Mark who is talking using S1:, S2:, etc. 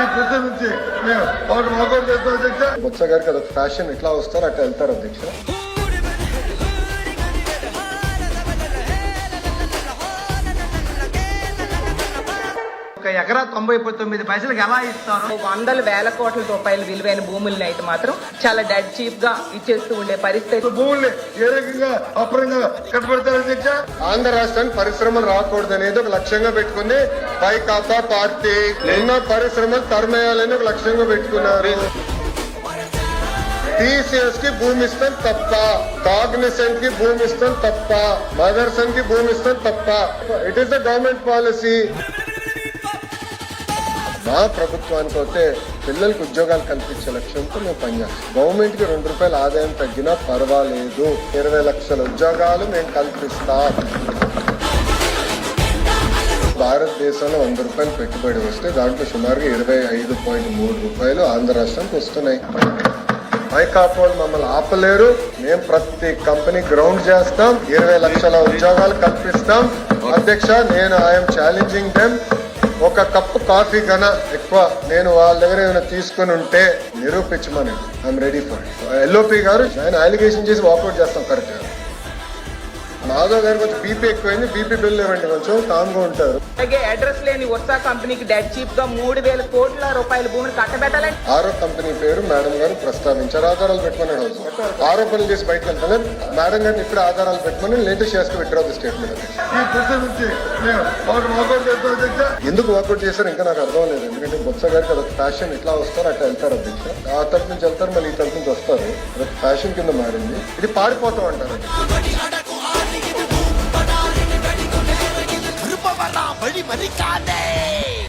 S1: ఈ కృషి నుంచి మేము ఒకటి వాకౌట్ చేస్తాం అధ్యక్ష బొత్స గారికి అదొక ఫ్యాషన్ ఎట్లా వస్తారు అట్లా వెళ్తారు అధ్యక్ష.
S2: ఒక ఎకరా తొంభై తొమ్మిది పైసలకు ఎలా ఇస్తారు?
S3: వందల వేల కోట్ల రూపాయల విలువైన భూముల్ని అయితే మాత్రం చాలా డెడ్ చీప్గా ఇచ్చేస్తూ ఉండే పరిస్థితి.
S1: భూముల్ని ఏ రకంగా అప్రంగా కట్టబెడతారు ఆంధ్ర రాష్ట్రానికి పరిశ్రమలు రాకూడదు అనేది ఒక లక్ష్యంగా పెట్టుకుంది వైకాపా పార్టీ. ఎన్నో పరిశ్రమలు తరమేయాలని ఒక లక్ష్యంగా పెట్టుకున్నారు. టీసీఎస్కి భూమి ఇస్తాం తప్ప కాగ్నిసెంట్కి భూమి ఇస్తాం తప్ప మదర్సన్కి భూమి ఇస్తాం తప్ప. It is the government policy మా ప్రభుత్వానికి అయితే పిల్లలకు ఉద్యోగాలు కల్పించే లక్ష్యంతో మేము పనిచేస్తాం. గవర్నమెంట్కి రెండు రూపాయల ఆదాయం తగ్గినా పర్వాలేదు. ఇరవై లక్షల ఉద్యోగాలు మేము కల్పిస్తాం. భారతదేశంలో వంద రూపాయలు పెట్టుబడి వస్తే దాంట్లో సుమారుగా ఇరవై ఐదు పాయింట్ మూడు రూపాయలు ఆంధ్ర రాష్ట్రానికి వస్తున్నాయి. వైకాపోల్ మమ్మల్ని ఆపలేరు. మేము ప్రతి కంపెనీ గ్రౌండ్ చేస్తాం. ఇరవై లక్షల ఉద్యోగాలు కల్పిస్తాం. అధ్యక్ష నేను ఐఎమ్ ఛాలెంజింగ్ దెమ్. ఒక కప్పు కాఫీ కన్నా ఎక్కువ నేను వాళ్ళ దగ్గర ఏమైనా తీసుకుని ఉంటే నిరూపించమని. ఐఎమ్ రెడీ ఫర్ ఎల్ఓపి గారు ఆయన అలిగేషన్ చేసి వాకౌట్ చేస్తాం కరెక్ట్గా. మాధవ్ గారికి కొంచెం బీపీ ఎక్కువైంది బీపీ బిల్ ఇవ్వండి కొంచెం కామ్గా ఉంటారు.
S3: అలాగే అడ్రస్ లేని వర్షా కంపెనీకి డెడ్ చీప్గా మూడు వేల కోట్ల రూపాయల భూమిని కట్టబెట్టాలని
S1: ఆరో కంపెనీ పేరు మేడం గారు ప్రస్తావించారు. ఆధారాలు పెట్టుకుని అడగచ్చు ఆరోపణలు చేసి బయటకు వెళ్తాను మేడం గారిని ఇప్పుడు ఆధారాలు పెట్టుకుని లేటెస్ట్ చేసుకు విత్డ్రా స్టేట్మెంట్ చేస్తాం అధ్యక్ష? ఎందుకు వాకౌట్ చేశారు ఇంకా నాకు అర్థం లేదు ఎందుకంటే బొత్స గారికి అదొక ఫ్యాషన్ ఎట్లా వస్తారు అట్లా వెళ్తారు అధ్యక్ష. ఆ తరపు నుంచి వెళ్తారు మళ్ళీ ఈ తరపు నుంచి వస్తారు. ఫ్యాషన్ కింద మారింది. ఇది పాడిపోతాం అంటారు.
S4: விருப்பம் வரா வழி மறிக்காதே